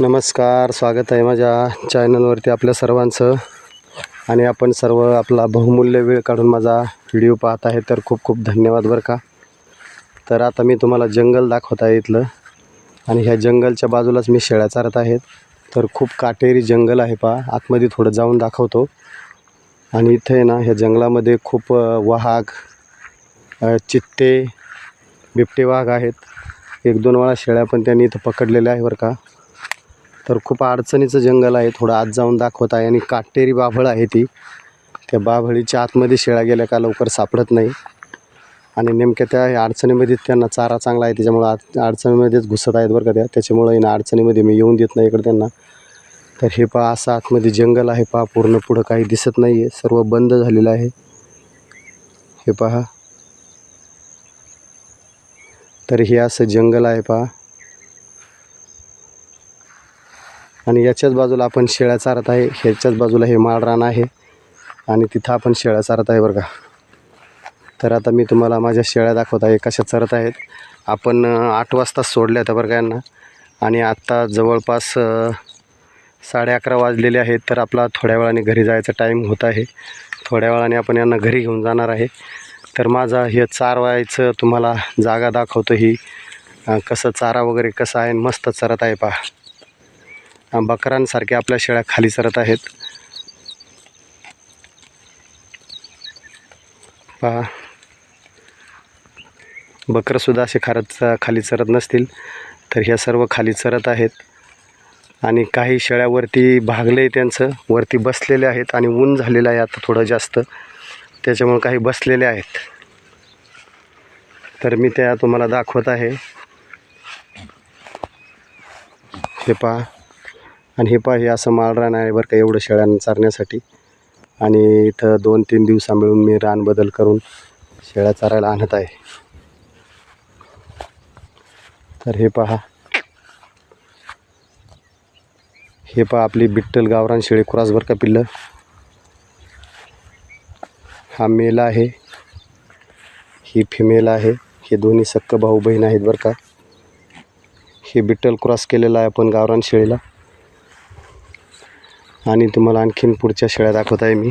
नमस्कार स्वागत आहे माझ्या चॅनलवरती आपल्या सर्वांचं. आणि आपण सर्व आपला बहुमूल्य वेळ काढून माझा व्हिडिओ पाहत आहे तर खूप खूप धन्यवाद बरं का. तर आता मी तुम्हाला जंगल दाखवत आहे इथलं. आणि ह्या जंगलच्या बाजूलाच मी शेळ्या चारत आहेत. तर खूप काटेरी जंगल आहे पहा आतमध्ये थोडं जाऊन दाखवतो. आणि इथे आहे ना ह्या जंगलामध्ये खूप वाघ चित्ते बिबटे वाघ आहेत. एक दोन वेळा शेळ्या पण त्यांनी इथं पकडलेल्या आहे बरं का. तर खूप अडचणीचं जंगल आहे. थोडं आत जाऊन दाखवत आहे. आणि काटेरी बाभळ आहे ती. त्या बाभळीच्या आतमध्ये शेळ्या गेल्या का लवकर सापडत नाही. आणि नेमक्या त्या अडचणीमध्ये त्यांना चारा चांगला आहे. त्याच्यामुळं आत अडचणीमध्येच घुसत आहेत बरं का त्या. त्याच्यामुळं आहे ना अडचणीमध्ये मी येऊन देत नाही इकडं त्यांना. तर हे पहा असं आतमध्ये जंगल आहे. पहा पूर्ण पुढं काही दिसत नाही आहे सर्व बंद झालेलं आहे. हे पहा. तर हे असं जंगल आहे पहा. आणि याच्याच बाजूला आपण शेळ्या चारत आहे. ह्याच्याच बाजूला हे माळरान आहे. आणि तिथं आपण शेळ्या चारत आहे बरं का. तर आता मी तुम्हाला माझ्या शेळ्या दाखवत आहे कशा चरत आहेत. आपण आठ वाजता सोडल्या होत्या बरं का यांना. आणि आत्ता जवळपास साडे अकरा वाजलेले आहेत. तर आपला थोड्या वेळाने घरी जायचा टाईम होत आहे. थोड्या वेळाने आपण यांना घरी घेऊन जाणार आहे. तर माझा हे चारवायचं तुम्हाला जागा दाखवतो ही. कसं चारा वगैरे कसं आहे आणि मस्त चरत आहे पहा. बकरांसारख्या आपल्या शेळ्या खाली चरत आहेत. पहा. बकरंसुद्धा असे खारत खाली चरत नसतील तर ह्या सर्व खाली चरत आहेत. आणि काही शेळ्यावरती भागले त्यांचं वरती बसलेले आहेत आणि ऊन झालेलं आहे आता थोडं जास्त. त्याच्यामुळं काही बसलेले आहेत. तर मी त्या तुम्हाला दाखवत आहे. हे पहा. आणि हे पहा हे असं माळरान आहे बरं का एवढं शेळ्यांना चारण्यासाठी. आणि इथं दोन तीन दिवसा मिळून मी रान बदल करून शेळ्या चारायला आणत आहे. तर हे पहा. हे पहा आपली बिट्टल गावरान शेळी क्रॉस का पिल्लं. हा मेल आहे. ही फिमेल आहे. हे दोन्ही सक्क भाऊ बहीण आहेत बरं का. हे बिट्टल क्रॉस केलेला आहे आपण गावरान शेळीला. आणि तुम्हाला आणखीन पुढच्या शेळ्या दाखवत आहे मी.